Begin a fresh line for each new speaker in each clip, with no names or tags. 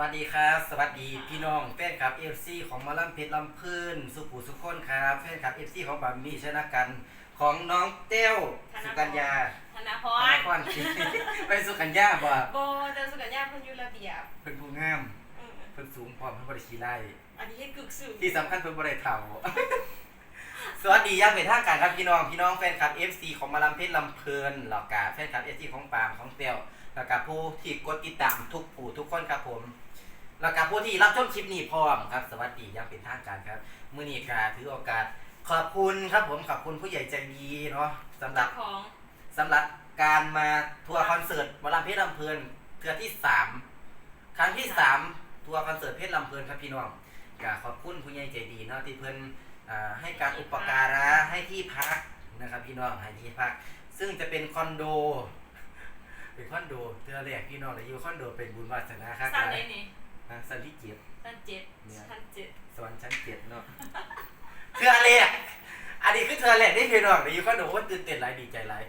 วัสดีครับ สวัสดีพี่น้องแฟนคลับเอฟซีของหมาลัมเพชรลำพื้น สุขุสุขคนครับแฟนคลับเอฟซีของบามี่ชนะกันของน้องเต้ว
ธนพร
สุกัญญา
ธนาพ
ธ
ร
นาพรไปสุกัญญาบ่
โบแต่สุกัญญาเพิ่นอยู่ระเบียบ
เพิ่นผู้งาม
อืม
เพิ่นสูงพร้อมเพิ่นบ่ได้ขี้ไล่
อันนี้ให้กึกสูง
ที่สำคัญเพิ่นบ่ได้เฒ่าสวัสดีอยังเป็นทางการครับพี่น้องพี่น้องแฟนคลับ FC ของหมาลัมเพชรลำเพลินแล้วก็แฟนคลับ FC ของปาล์มของเต้วแล้วก็ผู้ที่กดติดตามทุกผู้ทุกคนครับผม แล้วก็ผู้ที่รับชมคลิปนี้พร้อมครับ สวัสดีอยังเป็นทางการครับมื้อนี้ก็ถือโอกาส ขอบคุณครับผมขอบคุณผู้ใหญ่ใจดีเนาะสำหรั
เจ้า
บ
ของ
สำหรับการมาทัวร์คอนเสิร์ตหมอลำเพชรลำเพลินเทือที่สามครั้งที่สามทัวร์คอนเสิร์ตเพชรลำเพลินครับพี่น้องก็ขอบคุณผู้ใหญ่ใจดีเนาะที่เพิ่นอ่าให้การอุปการะให้ที่พักนะครับพี่น้องให้ที่พัก ซึ่งจะเป็นคอนโด เป็นคอนโดเทือแรกพี่น้องเลยอยู่คอนโดเป็นบุญวาสนาครับ
สั้นเลยนี่
อ่าสันติจิต
สั้นเจ็ด
เนี่ย
สั้นเจ็ด
สวรรค์ชั้นเจ็ดเนาะเทือแรกอันนี้คือเทือแรกที่พี่น้องเลยอยู่คอนโดว่าตื่นเต้นหลายดีใจหลาย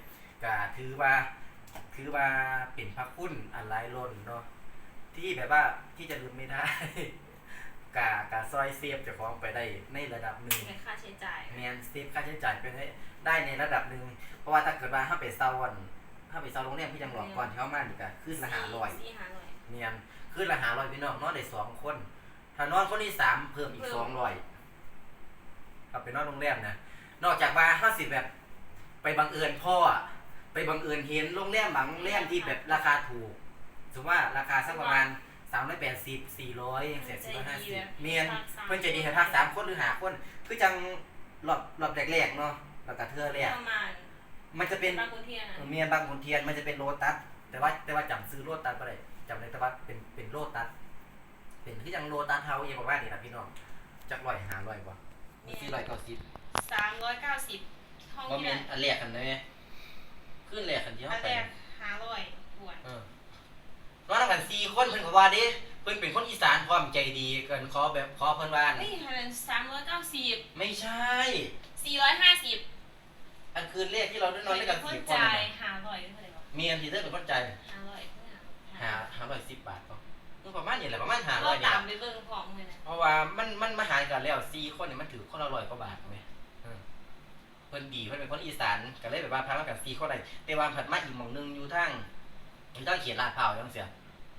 ก็ถือว่าคือว่าเป็นพระคุณอันไร้ล้นเนาะที่แบบว่าที่จะลืมไม่ได้ กากาซอยเซฟเจะคล้าของไปได้ในระดับหนึ่ง
เป็นค่าใช้จ่าย
แมนเซฟค่าใช้จ่ายไปได้ได้ในระดับหนึ่งเพราะว่าถ้าเกิดว่าถ้าไปเซาวันถ้าไปเซาโรงแรมพี่จังหลอกก่อนที่เขามาดีกันขึ้นละหาลอย
สี่ห้าร้อย
เมียนขึ้นละหาลอยพี่น้องนอนได้สองคน ถ้านอนคนที่สามเพิ่มอีกสองร้อยกลับไปนอนโรงแรมนะนอกจากว่าห้าสิบแบบ ไปบังเอิญพ่ออะไปบังเอิญเห็นโรงแรมบางโรงแรมที่แบบราคาถูกสมมติว่าราคาสักประมาณสามร้อยแปดสิบสี่ร้อยเศษสี่ร้อยห้าสิบเมียนเพิ่นใจะดีให้พักสามคนหรือหาคนคือจังรอบรอบแรกๆเนาะแล้วก็เทื่อแรก
ประมาณ
มันจะเป็น
บางคนเที่ยงอะ
เมียนบางขุนเทียนมันจะเป็นโลตัสแต่ว่าแต่ว่าจำซื้อโลตัสบ่ได้ จำได้แต่ว่าเป็นเป็นโลตัสเป็นคือจังโลตัสเฮาเองบอกว่านี่ล่ะพี่น้องจักร้อยหาร้อยบ่มีสี่ร้อยเก้าสิบ
สามร้อยเก้าสิบห้อง
บ่
ที่
แม่
แบ
น
บ
อันแรกกันเลยขึ้นแรกกันที่
อั
เฮานไป
แรกห้าร้อยบวช
เออร้อนกันสี่คนเพิ่นก็ว่าเด้เพิ่นเป็นคนอีสานพร้อมใจดีเกินขอแบบขอเพิ่นว่า
เฮ้ยอันนั้นสามร้อยเก้าสิบ
ไม่ใช่
สี่ร้อยห้าสิบ
อันคืนแรกที่เราได้นอนด้วยกัน
คน
สี่คน
จ่า
น่ะ
ยห้าร้อยเท่าไหร่วะ
เมียนที่เธอเป็นคนจ่าย
ห้าร้อยเท่าไหร่
หาหาร้อยสิบบาทก็คือประมาณนี้แหละประมาณหาร้
เรา
อยเนี่ย
ตามไปเบิ่งของเลยนะ
เพราะว่ามันมันมาหารกันแล้วสี่คนเนี่ยมันถือคนละร้อยกว่าบาทไหมเออเพิ่นดีเพิ่นเป็นคนอีสานก็เลยแบบว่าพักกันสี่คนได้แต่ว่าผัดมาอีกหม่องหนึงอยู่ทางอยู่ทางเขียนลาดพร้าวจังเสีย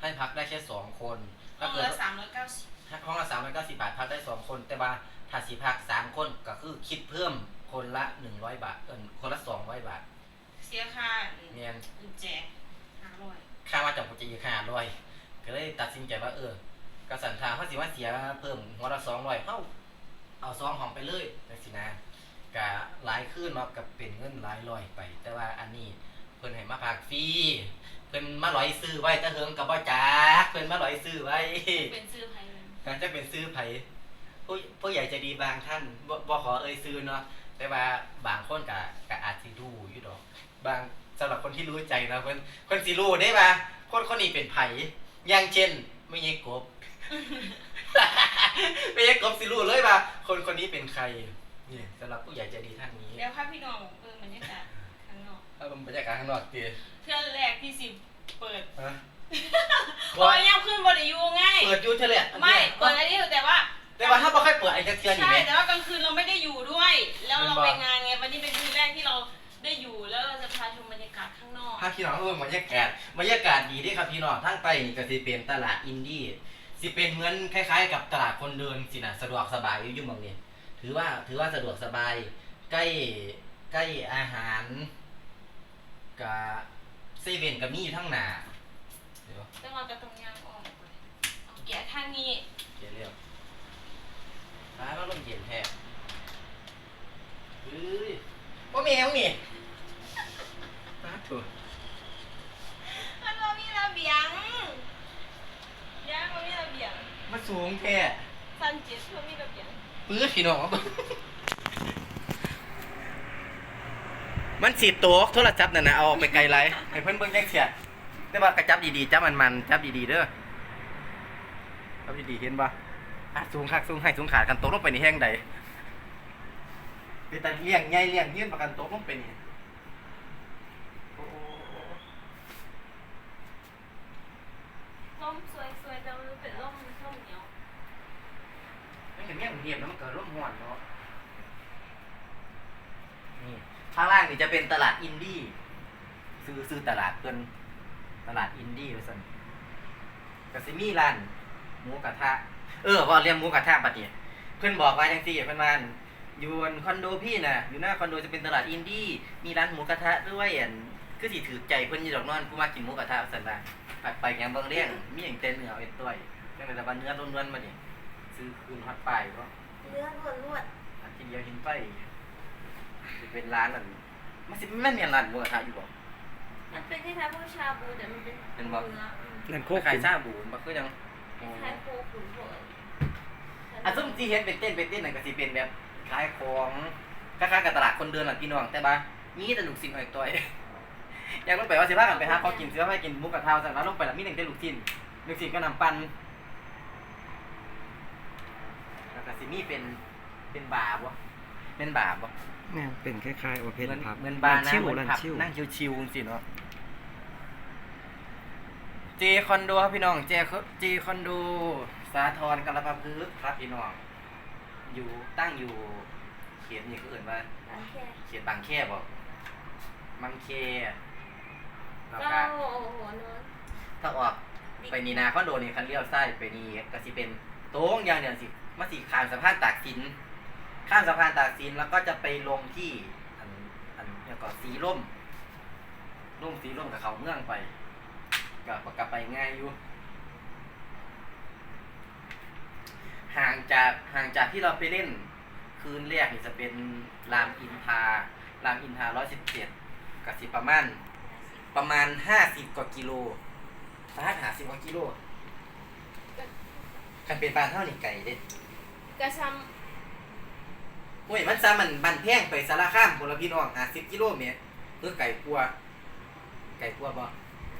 ให้พักได้แค่สองคน
ห้
ถ้า
อง
เกิด
ละสามร้อยเก้าสิบ
ห้องละสามร้อยเก้าสิบบาทพักได้สองคน แต่ว่าถ้าสีพักสามคนก็คือคิดเพิ่มคนละหนึ่งร้อยบาทเออคนละสองร้อยบาท
เสียค่า
เมียน
กุญแจห้าร้อย
ค่ามาจากปัจจัยค่าร้อยก็เลยตัดสินใจว่าเออกระสันทางเขาสิว่าเสียเพิ่มหัวละสองร้อยเขาเอาซองของไปเลยแต่สินะกะหลายขึ้นมากับเป็นเงินหลายร้อยไป แต่ว่าอันนี้เพิ่นให้มาพักฟรีเพิ่นมาลอยซื้อไว้แตะเฮิงกับบ่จักเพิ่นมาลอยซื้อไว้
เป็นซื้อไพ่เลย
การจะเป็นซื้อไผผู้ผู้ใหญ่ใจดีบางท่านบ่บ่ขอเอ่ยซื้อเนาะแต่ว่าบางคนก็ก็อาจสิรู้อยู่ดอก บาง สำหรับคนที่รู้ใจนะเพิ่นเพิ่นสิรู้ได้ว่าคนคนนี้เป็นไผอย่างเช่น ไม่ใช่กบ ไม่ใช่กบสิรู้เลยว่าคนคนนี้เป็นใครนี่สำหรับผู้ใหญ่ใจดีท่านนี้
เดี๋ยวพาพี่น้องเบิ่งบรรยากาศข้างนอก
เอาบรรยากาศข้างนอกตี
เพื่อแรกที่สิเปิด
ฮะ
โอ้ยยังขึ้นบริยูง่าย
เปิดอยูเฉลี่ย
ไม่เปิดอันนี้แต่ว่า
แต่ว่าถ้าบ่ค่อยเปิดไอ้เทือนนี่
ใช่
ไหม
แต่ว่ากลางคืนเราไม่ได้อยู่ด้วย แล้ว
เป็น
เรา
บ่
ไปงานไงวันนี้เป็นคืนแรกที่เราได้อยู่แล้วเราจะพาชมบรรยากาศข้างนอก
ถ้าพี่น้องเออบรรยากาศบรรยากาศดีเด้ครับพี่น้องทางใต้นี่ก็สิเป็นตลาดอินดี้สิเป็นเหมือนคล้าย ๆ กับตลาดคนเดินสินะสะดวกสบายอยู่อยุ่หมองนี้ถือว่าถือว่าสะดวกสบาย ใกล้ใกล้อาหารกับเซเว่นกับมีอยู่ทั้งหนาเดี๋ยว
แต่ว่าจะตรงยางออกไปเอาแกะข้างนี้
เดี๋ยวเรียวร้านเราลมเย็นแท้เฮ้ยว่าแมวนี่มาถูก
มันว่ามีระเบียงย่างมันมีระเบียง
มาสูงแท้
ซันเจ็ดมันมีระเบียง
ปื้อพี่น้องมันสีโต๊ะโทรศัพท์นั่นนะเอาออกไปไกลไรให้เพื่อนเบิ่งแยกเสียแต่ว่ากระจับดีๆจับมันๆจับดีๆเด้อจับดีๆเห็นปะอะสูงคักสูงให้สูงขาดกันตกลงไปในแห้งใดเป็นตาเลี้ยงใหญ่เลี้ยงเงี้ยนประกันตกลงไปนี่โอ้
ลมสสวยสวยแต่มันเป็นร่มร่มเหนียว
มันเห็นแม่งเหียบแล้วมันเกิดร่มห่อนเนาะนี่ข้างล่างนี่จะเป็นตลาดอินดี้ซื้อซื้อตลาดเพิ่นตลาดอินดี้ว่าซั่นก็สิมีร้านหมูกระทะ เออว่าเรียกหมูกระทะบัดนี้เพิ่นบอกว่าจังซี่เพิ่นว่าอยู่บนคอนโดพี่น่ะ อยู่หน้าคอนโดจะเป็นตลาดอินดี้มีร้านหมูกระทะด้วยอันคือสิถือใจเพิ่นอยู่ดอกนอนผู้มากินหมูกระทะซั่นล่ะไปไปยังเบิ่งเลี้ยงมีหยังแต่เนื้อเอาไอ้ต้อยจังได๋แต่ว่าเนื้อล้วนๆมานี่ ซื้อคืนฮอดป้ายบ่
เลือดล้วนลวด
อันที่เดียวเห็นไปจะเป็นร้านนั่นมันสิแม่นเมียนร้านหมูกระทะอยู่บ่
มันเป็นคล้ายๆพวกชาบูแต่มันเป็น
เป็นบ่
เนื้ออืม
นั่นโค
ค
ก
ล้าย
ขุน
ๆชาบูบ่คือจัง
คล้ายๆโคขุนพวก
อะซุ่มที่เห็นเป็นเต้นเป็นเต้นนั่นก็สิเป็นแบบขายของคล้ายๆกับตลาดคนเดินน่ะพี่น้องแต่ว่ามีแต่ลูกชิ้นอ้อยต้อยอยากลงไปว่าสิพากันไปหาของกินสิพาไปกินหมูกระทะซั่นว่าลงไปแล้วมีหนึ่งแต่ลูกชิ้นลูกชิ้นก็น้ำปั่น แล้วก็สิมีเป็นเป็นบาร์บ่เป็นบาร์บ่
เนี่ยเป็นคล้ายๆโอเพน
เหมือน
พับ
เหมือนบาร์นะ
ชิว
เหมือน
รัน
ผับ
ชิว
นั่งชิวๆสิเนาะเจคอนโดครับพี่น้องเจเจคอนโดสาทรกรปภึกษ์ครับพี่น้อง อยู่ตั้งอยู่ เขียนนี่ก็เอื่นว่า
ร้านแค่
เขียนบางแคบอกมังเคแล้ว
ก็
ก็
โอ้โหนอน
ถ้าออกไปนีนาคอนโดนี่คันเลี้ยวซ้ายไปนี่ก็สิเป็น โต้งอย่างเดียวสิมาสิข้ามสะพานตากสิน ข้ามสะพานตากสินแล้วก็จะไปลงที่อันอันเนี่ยก็สีร่มร่มสีร่มกับเขาเมืองไปก็กลับไปง่ายอยู่ห่างจากห่างจากที่เราไปเล่น คืนแรกนี่จะเป็นรามอินทรารามอินทราร้อยสิบเจ็ดกับสิประมาณประมาณห้าสิบกว่ากิโลปาหาสิบกว่ากิโล คันเป็นปลาเท่านี่ไก่เด็ด
กระช
โอ้ยมันซ้ำมันบันแพงไปสารข้ามพลพี่น้องหาสิบกิโลเมตรเพื่อไก่กลัว ไก่กลัวบ่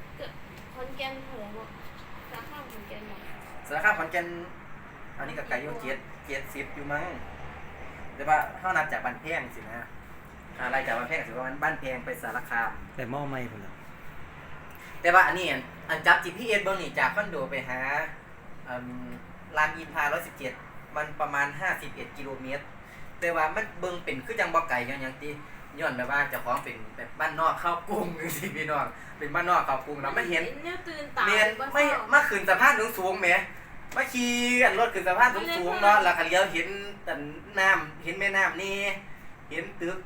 ำ
คนแก่นหัวบอกสาข้างคนแก่นหมด
สารข้ามขอนแก่นอันนี้กับไก่โยเจ็ดเจ็ดสิบอยู่มั้งแต่ว่าเท่านับจากบันแพงสินะอะไรจากบันแพงสิว่ามันบ้านแพงไปสารคาม
แต่หม้อไหม้พุ่นละ
แต่ว่าอันนี้อันอันจับ GPS เบิ้งนี่จากคอนโดไปหาอืม รามอินทรา117มันประมาณ51กิโลเมตร แต่ว่ามันเบิ้งเป็นคือจังบ่ไก่ยังยังตีย้อนแบบว่าเจ้าของเป็นแบบบ้านนอกเข้ากรุงจังซี่พี่น้องเป็นบ้านนอกเข้ากรุงแล้วมันเห็น
เนี่ยตื่นตา
เมียนไม่มาขึ้นสะพานสูงๆแหมมาขี่อันรถขึ้นสะพานสูงๆเนาะแล้วก็เลี้ยวเห็นแต่น้ำเห็นแม่น้ำนี่เห็นตึก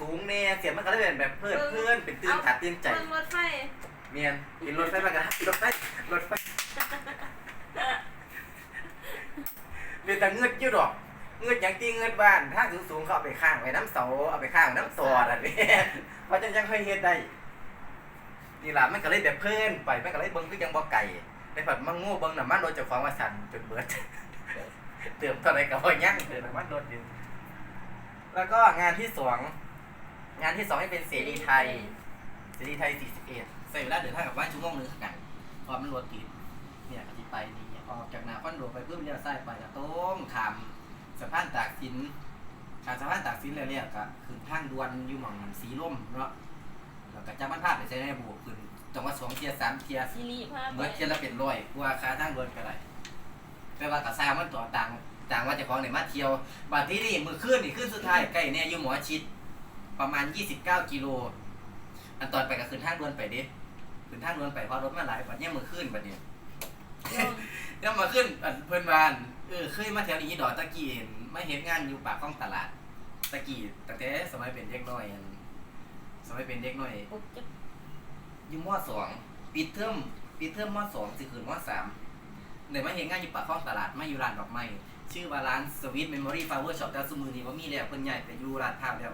สูงๆแน่เสียงมันก็เลยเป็นแบบเพลิดเพลินเป็นตื่นขาดตื่นใจ
เบิ่งรถไฟ
เมียนเห็นรถไฟมากระทะรถไฟรถไฟ เป็นแต่เงืดอยุ่ดอก เงืดอย่างที่เงืดบ้าน ถ้าสูงสูงๆเขาเอาไปข้างไว้น้ำเสาเอาไปข้างน้ำตอดอะเนี่ยเพราะจังยังค่อยเฮ็ดได้นี่ล่ะมันก็เลยแบบเพิ่นไปมันก็เลยเบิ่งคือยังบ่ไก่ในผัดมังโง่เบิ่งน้ำมันรถเจ้าของว่าสั่นจนเบิดเติมเท่าไรก็บ่ยังเติมน้ำมันรถอยู่แล้วก็งานที่สองงานที่สองให้เป็นเสรีไทยเสรีไทย41ใส่เวลาเดินทางกับบ้านชั่วโมงหนึงคือกันเพราะมันรถติดเนี่ยก็สิไปนี่ ออกจากหน้าคอนโดไปเพิ่มเลี้ยวซ้ายไปก็ตรงข้ามสะพานตากสินข้ามสะพานตากสินแล้วเนี่ยก็ขึ้นทางด่วนอยู่หม่องสีลมเนาะแล้วก็จะมันพาไปใช้ในบูขึ้นจังหวัดสองเทียร์สามเทียร์
ซีรีส์ภาพ
เมื่อเทียร์ละเป็นร้อยกว่าค่าทางด่วนก็ได้แต่ว่าก็สร้างมันต่อต่างต่างว่าเจะของในมาเที่ยวบัดที่นี่มือขึ้นนี่ขึ้นสุดท้ายใกล้เนี่ยอยู่หมอชิดประมาณ 29 กิโล อันตอนไปก็ขึ้นทางด่วนไปเดิขึ้นทางด่วนไปเพราะรถมาหลายบัดเนี่ยมือขึ้นบัดเนี่ย เนี่ยมาขึ้นอันเพื่อนบ้านเออเคยมาแถวนี้ดอกตะกี้เห็นมาเห็นงานอยู่ปากคลองตลาด ตะกี้ตั้งแต่สมัยเป็นเด็กน้อยอันสมัยเป็นเด็กน้อย
ปุ๊บจะ
อยู่มสองปิดเทอมปิดเทอมมสองสิขึ้นมสามเดี๋ยวมาเห็นงานอยู่ปากคลองตลาดมาอยู่ร้านดอกไม้ชื่อว่าร้านสวิตเมมโมรี่ฟาวเวอร์ช็อปแต่สมือนี้ว่ามีแล้วเพิ่นใหญ่ไปอยู่ร้านภาพแล้ว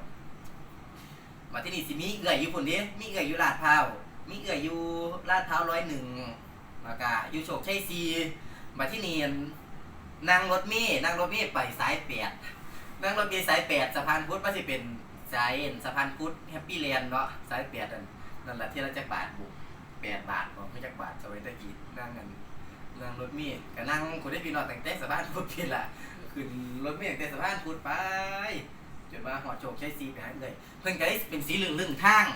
มาที่นี่สิมีเอื่อยอยู่พุ่นเด้มีเอื่อยอยู่ลาดพร้าวมีเอื่อยอยู่ลาดพร้าวร้อยหนึ่งแล้วก็อยู่โชคชัยซี มาที่นี่นั่งรถมล์นั่งรถมล์ไปสายแปดนั่งรถมล์สายแปดสะพานพุทธว่าสิเป็นสายสะพานพุทธแฮปปี้แลนด์เนาะสายแปดนั่นนั่นแหละที่เราจะบาทบุกแปดบาทบอกไม่จักบาทสมัยตะกี้นั่งกันนั่งรถมล์ก็นั่งคนได้พี่นองแต่งแต่สะพานพุทธพี่ละขึ้นรถเมล์ตั้งแต่สะพานพุทธไปจนมาหอโชคชัยซีไปหาเอื่อยเพิ่นก็ได้เป็นสีเหลืองๆทาง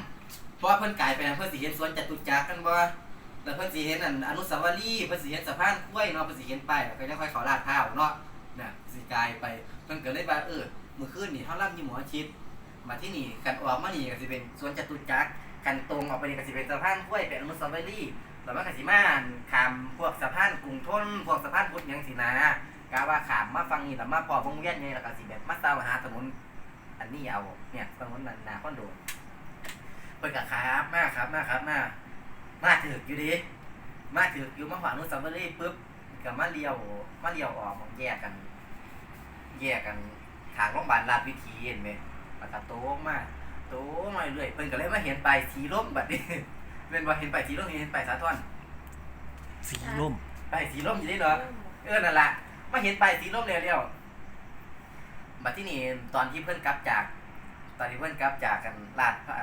เพราะว่าเพิ่นกลายไปนะเพิ่นสิเห็นสวนจตุจักรกันบ่ แล้วเพิ่นสิเห็นอันอนุสาวรีย์เพิ่นสิเห็นสะพานกล้วยเนาะเพิ่นสิเห็นป้ายแล้วก็จะค่อยเขาลาดเท้าวเนาะน่ะสิกลายไปเพิ่นก็เลยว่าเออมื้อคืนนี่เฮารับอยู่หมอชิดมาที่นี่กันออกมานี่ก็สิเป็นสวนจตุจักรกันตรงออกไปนี่ก็สิเป็นสะพานกล้วยเป็นอนุสาวรีย์แล้วมันก็สิมาข้ามพวกสะพานกรุงทนพวกสะพานพุทธหยังสินะกะว่าข้ามมาฟังนี่แล้วมาพอวงเวียนใหญ่แล้วก็สิแบบมาตามหาถนนอันนี้เอาเนี่ยถนนนั้นนาคอนโดเพิ่นก็ครับมาครับมาครับมา มาถึกอยู่ดิมาถึกอยู่มาขวางนู้นซัมเบอรี่ปุ๊บกับมาเลี้ยวมาเลี้ยวออกมันแยกกัน แยกกันทางโรงพยาบาลราชวิถีเห็นไหมแล้วก็โต้งมาโต้งมาเรื่อยเพิ่นก็เลยมาเห็นปลายสีร่มบัดนี้เป็นว่าเห็นปลายสีร่มเห็นปลายสาทอน
สีร่ม
ปลายสีร่มอยู่นี่เหรอเออนั่นแหละมาเห็นปลายสีร่มเร็วๆบัดที่นี่ตอนที่เพิ่นกลับจาก ตอนที่เพิ่นกลับจากกันลาดพระ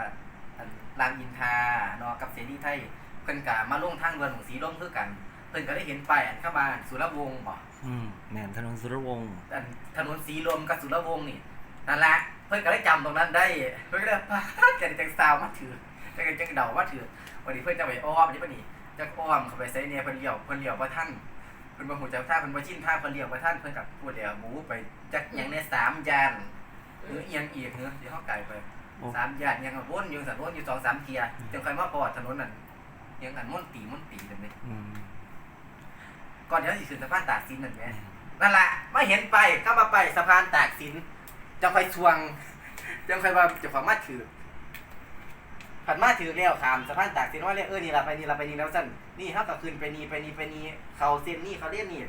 อันรามอินทราเนาะกับเสรีไทย เพิ่นก็มาลงทางด่วนของสีร่มคือกัน เพิ่นก็ได้เห็นป้ายอันเข้ามาสุรวงศ์บ่
อืมแม่นถนนสุรวงศ์
อันถนนสีลมกับสุรวงศ์นี่นั่นแหละเพิ่นก็ได้จำตรงนั้นได้เพิ่นก็ได้พาดกันจังซาวมาถือจังจังเดามาถือวันนี้เพิ่นจะไปอ้อมนี่ปะนี่จักอ้อมเข้าไปใส่เนี่ยเพิ่นเลี้ยวเพิ่นเลี้ยวบ่ทันเพิ่นบ่ฮู้จักทางเพิ่นบ่ชินทางเพิ่นเลี้ยวบ่ทันเพิ่นก็พูดแล้วหมูไปจักหยังในสามยานหรืออีหยังอีกเนอะที่เฮาไกลไป
โอ้
สามยานยังวนอยู่สันวนอยู่สองสามเทียจนค่อยมาพอถนนนั่น ยังอันม่วนตีม่วนตีเลยนี่
อืม
ก่อนเดี๋ยวสิขึ้นสะพานตากสินนั่นแหละนั่นแหละมาเห็นไปก็มาไปสะพานตากสินจังค่อยชวงจังค่อยว่าเจะของมาถือผัดมาถือแล้วขามสะพานตากสินว่าเรียกเออนี่ละไปนี่ละไปนี่แล้วสั่นนี่เขาก็ขึ้นไปนี่ไปนี่ไปนี่เขาเส้นนี่เขาเรียกนี่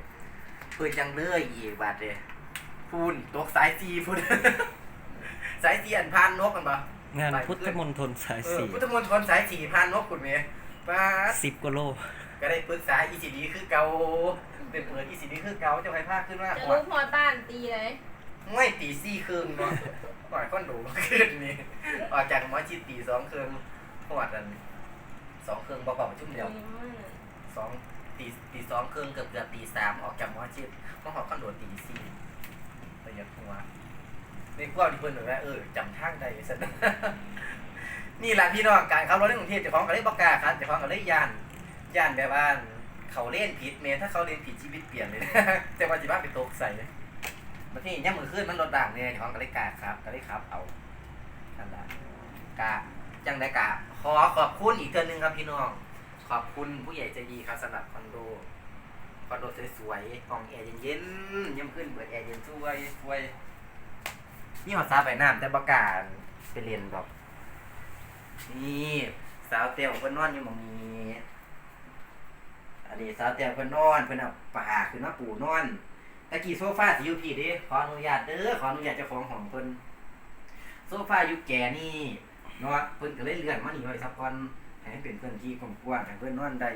เปิดจังเลยอีกบาดเลยพูนตกสายซีพูนสายซีอันพานนกกันปะ
งานพุทธมณฑลสาย
เออ
สี่
พุทธมณฑลสายสี่พานนกคุณเมย์ ป้าด
สิบกว่าโล
ก็ได้ปรึกษา ECD คือเกาเป็นเปิด ECD คือเกาจะไปภาคขึ้นว่า
จะ
หัว
รู้พอบ้านตีเลย
ไม่ตีสี่ครึ่งเนาะหน่อยก้อนหนูขึ้นนี่ออกจากหมอชิดตีสองครึ่งหัวดันสองครึ่งบอกว่าประชุมเดียวสองตีตีสองครึ่งเกือบเกือบตีสามออกจากหมอชิดมาหอดก้อนโดดตีสี่ประหยัดหัวในพวกที่เพิ่นบอกว่าเออจำทางได้สัน นี่แหละพี่น้องการขับรถในกรุงเทพเจ้าของก็เลยบอกกล้าครับเจ้าของก็เลยย่านย่านแบบว่าเขาเล่นผิดเมถ้าเขาเล่นผิดชีวิตเปลี่ยนเลยนะแต่ว่าจิบ้าไปตกใส่เลยมาที่ย่ำมือขึ้นมันรถด่างเนี่ยของก็เลยกาครับก็เลยครับ เอานั่นละกาจังได้กาขอขอบคุณอีกเทือนึงครับพี่น้อง ขอบคุณผู้ใหญ่ใจดีครับสำหรับคอนโดคอนโดสวยๆห้องแอร์เย็นๆย่ำขึ้นเปิดแอร์เย็นสวยสวยนี่หอดซาไปน้ำแต่ประกาศไปเรียนดอก นี่สาวเตียวเพิ่นนอนอยู่หมองนี้อันนี้สาวเตียวเพิ่นนอนเพิ่นเอาปากขึ้นมาปู่นอนตะกี้โซฟาสิอยู่พี่เด้ขออนุญาตเด้อขออนุญาตเจ้าของห้องเพิ่นโซฟาอยู่แก่นี่เนาะเพิ่นก็เลยเลื่อนมานี่ไว้สักก่อนให้เป็นพื้นที่กว้างๆให้เพิ่นนอนได้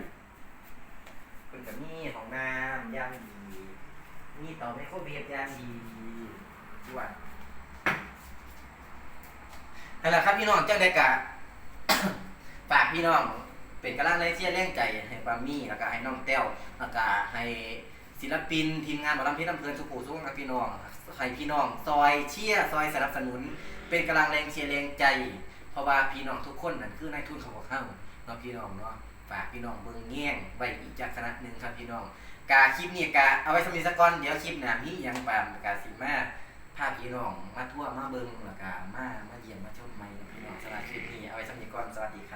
เพิ่นก็มีห้องน้ำอย่างดีมีเตาไมโครเวฟอย่างดีด้วยนั่นแหละครับพี่น้องจังได๋กะ ฝากพี่น้องเป็นกำลังใจเชียร์แรงใจให้ปามี่แล้วก็ให้น้องแต้วแล้วก็ให้ศิลปินทีมงานหมอลำเพชรลำเพลินสุขุสุขกับพี่น้องให้พี่น้อง ซอยเชียร์ซอยสนับสนุน เป็นกำลังแรงเชียร์แรงใจ เพราะว่าพี่น้องทุกคนนั่นคือนายทุนของพวกเขาเนาะพี่น้องเนาะฝากพี่น้องเบิ่งแง่งไว้อีกจากคณะหนึ่งครับพี่น้องกาคลิปนี้กาเอาไว้สมิสก่อนเดี๋ยวคลิปหน้ามียังปามกาสิมาพาพี่น้องมาทั่วมาเบิ่งแล้วก็มามาเยี่ยมมาชมใหม่นะพี่น้อง สำหรับคลิปนี้เอาไว้สำหรับก่อนสวัสดี